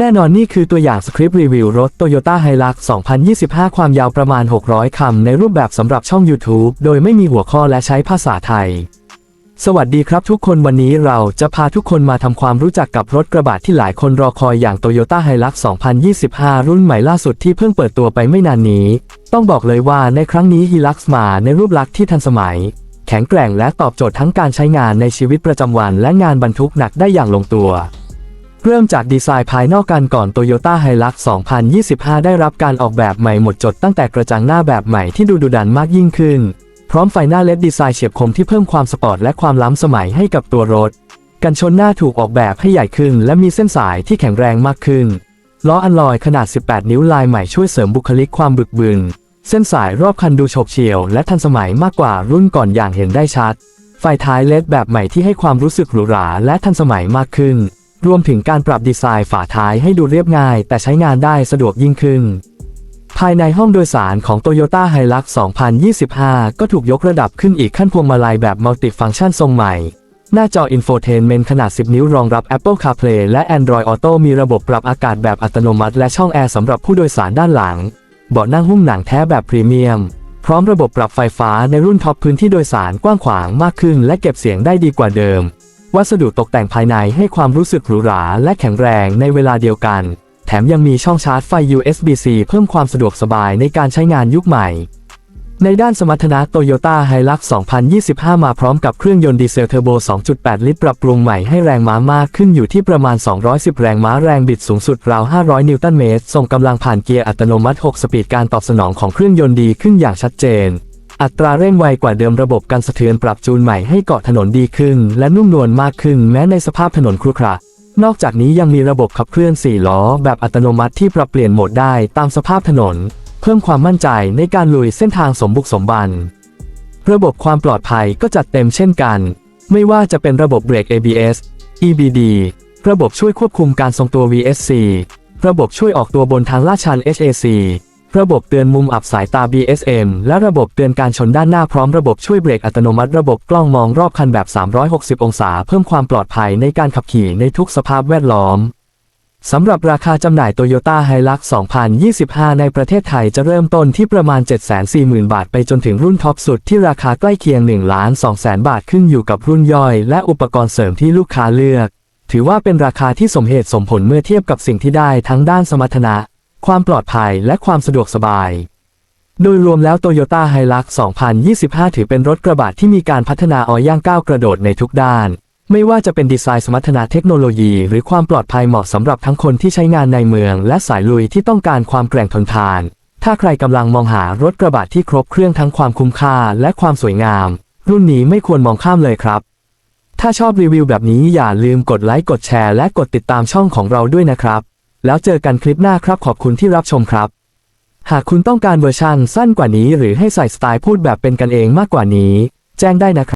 แน่นอนนี่คือตัวอย่างสคริปต์รีวิวรถ Toyota Hilux 2025 ความยาวประมาณ 600 คำ ในรูปแบบสำหรับช่อง YouTube โดยไม่มีหัวข้อและใช้ภาษาไทย สวัสดีครับทุกคนวันนี้เราจะพาทุกคนมาทำความรู้จักกับรถกระบะที่หลายคนรอคอยอย่าง Toyota Hilux 2025 รุ่นใหม่ล่าสุดที่เพิ่งเปิดตัวไปไม่นานนี้ ต้องบอกเลยว่าในครั้งนี้ Hilux มาในรูปลักษณ์ที่ทันสมัย แข็งแกร่งและตอบโจทย์ทั้งการใช้งานในชีวิตประจำวัน และงานบรรทุกหนักได้อย่างลงตัว เริ่มจากดีไซน์ภายนอกกันก่อน Toyota Hilux 2025 ได้รับการออกแบบใหม่หมดจดตั้งแต่กระจังหน้าแบบใหม่ที่ดูดุดันมากยิ่งขึ้น พร้อมไฟหน้าเลดดีไซน์เฉียบคมที่เพิ่มความสปอร์ตและความล้ำสมัยให้กับตัวรถ กันชนหน้าถูกออกแบบให้ใหญ่ขึ้น และมีเส้นสายที่แข็งแรงมากขึ้น ล้ออัลลอยขนาด 18 นิ้วลายใหม่ช่วยเสริมบุคลิกความบึกบึน เส้นสายรอบคันดูโฉบเฉี่ยว และทันสมัยมากกว่ารุ่นก่อนอย่างเห็นได้ชัด ไฟท้ายเลดแบบใหม่ที่ให้ความรู้สึกหรูหราและทันสมัยมากขึ้น รวมถึงการปรับดีไซน์ฝาท้ายให้ดูเรียบง่าย แต่ใช้งานได้สะดวกยิ่งขึ้น ภายในห้องโดยสารของ Toyota Hilux 2025 ก็ถูกยกระดับขึ้นอีกขั้นพวงมาลัยแบบมัลติฟังก์ชันทรงใหม่ หน้าจอ Infotainment ขนาด 10 นิ้วรองรับ Apple CarPlay และ Android Auto มีระบบปรับอากาศแบบอัตโนมัติ และช่องแอร์สำหรับผู้โดยสารด้านหลัง เบาะนั่งหุ้มหนังแท้แบบพรีเมียมพร้อมระบบปรับไฟฟ้าในรุ่นท็อปพื้นที่โดยสารกว้างขวางมากขึ้น และเก็บเสียงได้ดีกว่าเดิม วัสดุตกแต่งภายในให้ความรู้สึกหรูหราและแข็งแรงในเวลาเดียวกัน แถมยังมีช่องชาร์จไฟ USB-C เพิ่มความสะดวกสบายในการใช้งานยุคใหม่ ในด้านสมรรถนะ Toyota Hilux 2025 มาพร้อมกับเครื่องยนต์ดีเซลเทอร์โบ 2.8 ลิตรปรับปรุงใหม่ให้แรงม้ามากขึ้นอยู่ที่ประมาณ 210 แรงม้าแรงบิดสูงสุดราว 500 นิวตันเมตรส่งกำลังผ่านเกียร์อัตโนมัติ 6 สปีดการตอบสนองของเครื่องยนต์ดีขึ้นอย่างชัดเจน อัตราเร่งไวกว่าเดิมระบบการสะเทือนปรับจูนใหม่ให้เกาะถนนดีขึ้น และนุ่มนวลมากขึ้นแม้ในสภาพถนนครุขระนอกจากนี้ยังมีระบบขับเคลื่อน 4 ล้อ แบบอัตโนมัติที่ปรับเปลี่ยนโหมดได้ตามสภาพถนน เพิ่มความมั่นใจในการลุยเส้นทางสมบุกสมบัน ระบบความปลอดภัยก็จัดเต็มเช่นกัน ไม่ว่าจะเป็นระบบเบรก ABS EBD ระบบช่วยควบคุมการทรงตัว VSC ระบบช่วยออกตัวบนทางลาดชัน HAC ระบบเตือนมุมอับสายตา BSM และระบบเตือนการชนด้านหน้าพร้อมระบบช่วยเบรกอัตโนมัติระบบกล้องมองรอบคันแบบ 360 องศา เพิ่มความปลอดภัยในการขับขี่ในทุกสภาพแวดล้อมสำหรับราคาจำหน่าย Toyota Hilux 2025 ในประเทศไทยจะเริ่มต้นที่ประมาณ 740,000 บาท ไปจนถึงรุ่นท็อปสุดที่ราคาใกล้เคียง 1 ล้าน2แสนบาทขึ้นอยู่กับรุ่นย่อย และอุปกรณ์เสริมที่ลูกค้าเลือก ถือว่าเป็นราคาที่สมเหตุสมผลเมื่อเทียบกับสิ่งที่ได้ทั้งด้านสมรรถนะ ความปลอดภัยและความสะดวกสบาย โดยรวมแล้ว Toyota Hilux 2025 ถือเป็นรถกระบะที่มีการพัฒนาออย่างก้าวกระโดดในทุกด้าน ไม่ว่าจะเป็นดีไซน์สมรรถนะเทคโนโลยี หรือความปลอดภัยเหมาะสำหรับทั้งคนที่ใช้งานในเมือง และสายลุยที่ต้องการความแกร่งทนทาน ถ้าใครกำลังมองหารถกระบะที่ครบเครื่องทั้งความคุ้มค่าและความสวยงาม รุ่นนี้ไม่ควรมองข้ามเลยครับ ถ้าชอบรีวิวแบบนี้อย่าลืมกดไลค์กดแชร์และกดติดตามช่องของเราด้วยนะครับ แล้วเจอกันคลิปหน้าครับขอบคุณที่รับชมครับ หากคุณต้องการเวอร์ชันสั้นกว่านี้ หรือให้ใส่สไตล์พูดแบบเป็นกันเองมากกว่านี้ แจ้งได้นะครับ